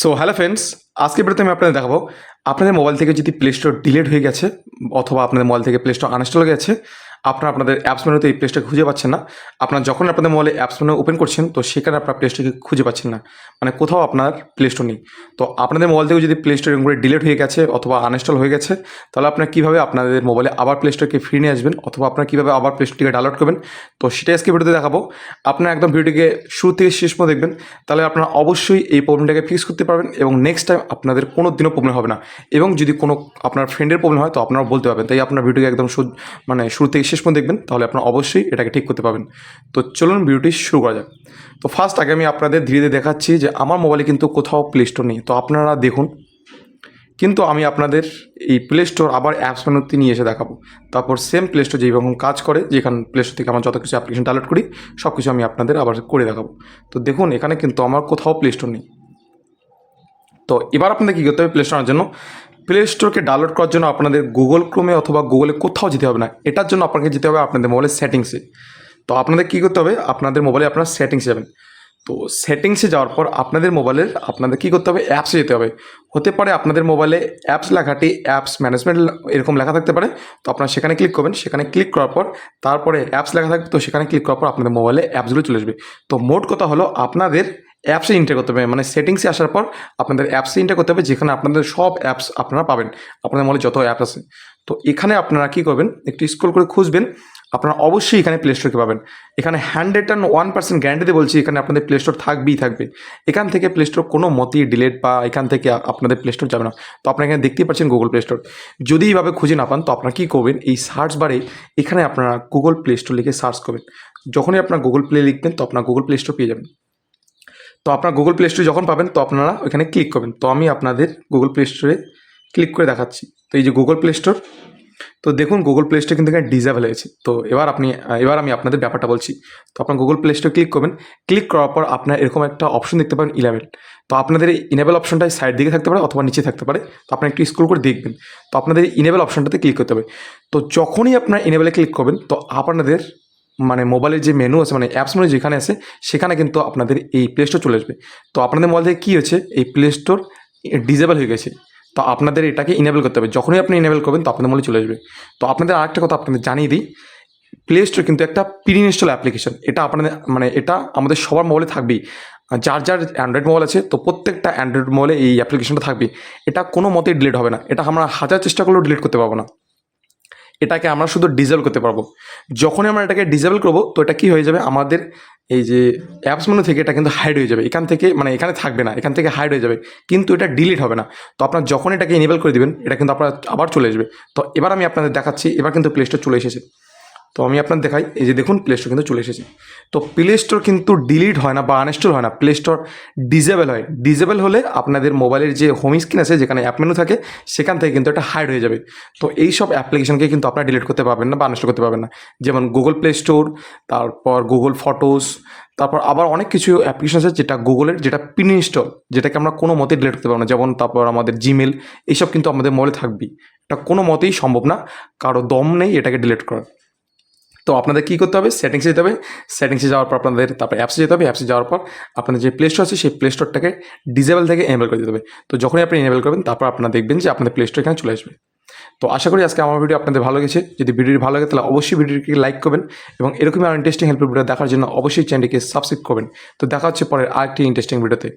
So hello friends আজকে ভিডিওতে আমি আপনাদের দেখাবো, আপনাদের মোবাইল থেকে যদি প্লে স্টোর ডিলেট হয়ে গেছে, অথবা আপনাদের মোবাইল থেকে প্লে স্টোর আনস্টল হয়ে গেছে আপনারা আপনাদের অ্যাপস মেনুতে এই প্লে স্টোর খুঁজে পাচ্ছেন না। আপনার যখন আপনাদের মোবাইলে অ্যাপস মেনু ওপেন করছেন, তো সেখানে আপনার প্লে স্টোরকে খুঁজে পাচ্ছেন না। মানে কোথাও আপনার প্লে স্টোর নেই। তো আপনাদের মোবাইল থেকে যদি প্লে স্টোর করে ডিলিট হয়ে গেছে অথবা আনইনস্টল হয়ে গেছে, তাহলে আপনারা কীভাবে আপনাদের মোবাইলে আবার প্লে স্টোরকে ফিরে নিয়ে আসবেন অথবা আপনার কীভাবে আবার প্লে স্টোরটিকে ডাউনলোড করবেন? তো সেটাই আজকে ভিডিওতে দেখাবো। আপনার একদম ভিডিওটিকে শুরু থেকে শেষ পর্যন্ত দেখবেন। তাহলে আপনারা অবশ্যই এই প্রবলেমটাকে ফিক্স করতে পারবেন এবং নেক্সট টাইম আপনাদের কোনো দিনও প্রবলেম হবে না। এবং যদি কোনো আপনার ফ্রেন্ডের প্রবলেম হয়, তো আপনারা বলতে পারবেন। তাই আপনার ভিডিওকে একদম মানে শুরু থেকে শেষ পর্যন্ত দেখবেন, তাহলে আপনারা অবশ্যই এটাকে ঠিক করতে পারবেন। তো চলুন ভিডিওটি শুরু করা যাক। তো ফার্স্ট আগে আমি আপনাদের ধীরে ধীরে দেখাচ্ছি যে আমার মোবাইলে কিন্তু কোথাও প্লে স্টোর নেই। তো আপনারা দেখুন, কিন্তু আমি আপনাদের এই প্লে স্টোর আবার অ্যাপস মেনুতে নিয়ে এসে দেখাবো। তারপর সেম প্লে স্টোর যেরকম কাজ করে, যেখানে প্লে স্টোর থেকে আমার যত কিছু অ্যাপ্লিকেশন ডাউনলোড করি সব কিছু আমি আপনাদের আবার করে দেখাবো। তো দেখুন, এখানে কিন্তু আমার কোথাও প্লে স্টোর নেই। তো এবার আপনাদের কী করতে হবে প্লে স্টোরের জন্য? প্লে স্টোরকে ডাউনলোড করার জন্য আপনাদের গুগল ক্রোমে অথবা গুগলে কোথাও যেতে হবে না। এটার জন্য আপনাকে যেতে হবে আপনাদের মোবাইলের সেটিংসে তো আপনাদের কী করতে হবে? আপনাদের মোবাইলে আপনার সেটিংসে যাবেন। তো সেটিংসে যাওয়ার পর আপনাদের মোবাইলের আপনাদের কী করতে হবে? অ্যাপসে যেতে হবে। হতে পারে আপনাদের মোবাইলে অ্যাপস লেখাটি অ্যাপস ম্যানেজমেন্ট এরকম লেখা থাকতে পারে। তো আপনারা সেখানে ক্লিক করবেন, সেখানে ক্লিক করার পর তারপরে অ্যাপস লেখা থাকবে, তো সেখানে ক্লিক করার পর আপনাদের মোবাইলে অ্যাপসগুলো চলে আসবে। তো মোট কথা হলো আপনাদের অ্যাপসে ইন্টার করতে হবে মানে সেটিংসে আসার পর আপনাদের অ্যাপসে ইন্টার করতে হবে, যেখানে আপনাদের সব অ্যাপস আপনারা পাবেন, আপনাদের মোবাইলে যত অ্যাপস আছে। তো এখানে আপনারা কী করবেন, একটু স্ক্রল করে খুঁজবেন আপনারা অবশ্যই এখানে প্লে স্টোরকে পাবেন। এখানে হান্ড্রেড অ্যান্ড ওয়ান পার্সেন্ট গ্যারান্টিতে বলছি, এখানে আপনাদের প্লে স্টোর থাকবেই থাকবে। এখান থেকে প্লে স্টোর কোনো মতেই ডিলেট বা এখান থেকে আপনাদের প্লে স্টোর যাবে না। তো আপনারা এখানে দেখতেই পাচ্ছেন গুগল প্লে স্টোর যদি এইভাবে খুঁজে না পান, তো আপনারা কী করবেন? এই সার্চ বারে এখানে আপনারা গুগল প্লে স্টোর লিখে সার্চ করবেন। যখনই আপনার গুগল প্লে লিখবেন, তো আপনার গুগল প্লে স্টোর পেয়ে যাবেন। তো আপনার গুগল প্লে স্টোরে যখন পাবেন, তো আপনারা ওইখানে ক্লিক করবেন। তো আমি আপনাদের গুগল প্লে স্টোরে ক্লিক করে দেখাচ্ছি। তো এই যে গুগল প্লে স্টোর তো দেখুন গুগল প্লে স্টোর কিন্তু এখানে ডিজেবল হয়েছে। তো এবার আপনি, এবার আমি আপনাদের ব্যাপারটা বলছি। তো আপনার গুগল প্লে স্টোরে ক্লিক করবেন। ক্লিক করার পর আপনার এরকম একটা অপশন দেখতে পাবেন ইলেভেন তো আপনাদের ইনেবল অপশনটা সাইড দিকে থাকতে পারে অথবা নিচে থাকতে পারে। তো আপনি একটু স্ক্রল করে দেখবেন। তো আপনাদের ইনেবল অপশনটাতে ক্লিক করতে হবে। তো যখনই আপনার ইনেবলে ক্লিক করবেন, তো আপনাদের মানে মোবাইলের যে মেনু আছে মানে অ্যাপস মেনু যেখানে আছে, সেখানে কিন্তু আপনাদের এই প্লে স্টোর চলে আসবে। তো আপনাদের মোবাইল থেকে কী হচ্ছে এই প্লে স্টোর ডিজেবল হয়ে গেছে। তো আপনাদের এটাকে ইনেবল করতে হবে। যখনই আপনি ইনেবল করবেন, তো আপনাদের মোবাইলে চলে আসবে। তো আপনাদের আরেকটা কথা আপনাদের জানিয়ে দিই। প্লে স্টোর কিন্তু একটা প্রি ইনস্টল অ্যাপ্লিকেশন এটা আপনাদের মানে এটা আমাদের সবার মোবাইলে থাকবেই। যার যার অ্যান্ড্রয়েড মোবাইল আছে, তো প্রত্যেকটা অ্যান্ড্রয়েড মোবাইলে এই অ্যাপ্লিকেশনটা থাকবে এটা কোনো মতেই ডিলিট হবে না। এটা আমরা হাজার চেষ্টা করলেও ডিলিট করতে পারব না। এটাকে আমরা শুধু ডিজেবল করতে পারব। যখনই আমরা এটাকে ডিজেবল করব, তো এটা কী হয়ে যাবে? আমাদের এই যে অ্যাপস মেনু থেকে এটা কিন্তু হাইড হয়ে যাবে। এখান থেকে মানে এখানে থাকবে না, এখান থেকে হাইড হয়ে যাবে। কিন্তু এটা ডিলিট হবে না। তো আপনার যখন এটাকে এনেবেল করে দিবেন, এটা কিন্তু আপনার আবার চলে আসবে। তো এবার আমি আপনাদের দেখাচ্ছি, এবার কিন্তু প্লে স্টোর চলে এসেছে। তো আমি আপনার দেখাই, এই যে দেখুন প্লে স্টোর কিন্তু চলে এসেছে। তো প্লে স্টোর কিন্তু ডিলিট হয় না বা আনইনস্টল হয় না। প্লে স্টোর ডিজেবল হয়। ডিজেবল হলে আপনাদের মোবাইলের যে হোম স্ক্রিন আছে, যেখানে অ্যাপ মেনু থাকে, সেখান থেকে কিন্তু এটা হাইড হয়ে যাবে। তো এই সব অ্যাপ্লিকেশনকে কিন্তু আপনারা ডিলিট করতে পারবেন না বা আনইনস্টল করতে পারবেন না। যেমন গুগল প্লে স্টোর তারপর গুগল ফটোস তারপর আবার অনেক কিছু অ্যাপ্লিকেশন আছে যেটা গুগলের যেটা পিন ইনস্টল যেটাকে আমরা কোনো মতেই ডিলিট করতে পারব না। যেমন তারপর আমাদের জিমেল এইসব কিন্তু আমাদের মোবাইলে থাকবেই। এটা কোনো মতেই সম্ভব না। কারও দম নেই এটাকে ডিলিট করার। তো আপনাদের কী করতে হবে? সেটিংসে যেতে হবে। সেটিংসে যাওয়ার পর আপনাদের, তারপর অ্যাপসে যেতে হবে। অ্যাপসে যাওয়ার পর আপনাদের যে প্লে স্টোর আছে, সেই প্লে স্টোরটাকে ডিজেবল থেকে এনেবল করে দিতে হবে। তো যখনই আপনি এনেবল করবেন, তারপর আপনারা দেখবেন যে আপনাদের প্লে স্টোর এখানে চলে আসবে। তো আশা করি আজকে আমার ভিডিও আপনাদের ভালো গেছে যদি ভিডিওটি ভালো লাগে, তাহলে অবশ্যই ভিডিওটিকে লাইক করবেন এবং এরকমই আর ইন্টারেস্টিং হেল্পফুল ভিডিও দেখার জন্য অবশ্যই চ্যানেলটিকে সাবস্ক্রাইব করবেন। তো দেখা হচ্ছে পরের আরেকটি ইন্টারেস্টিং ভিডিওতে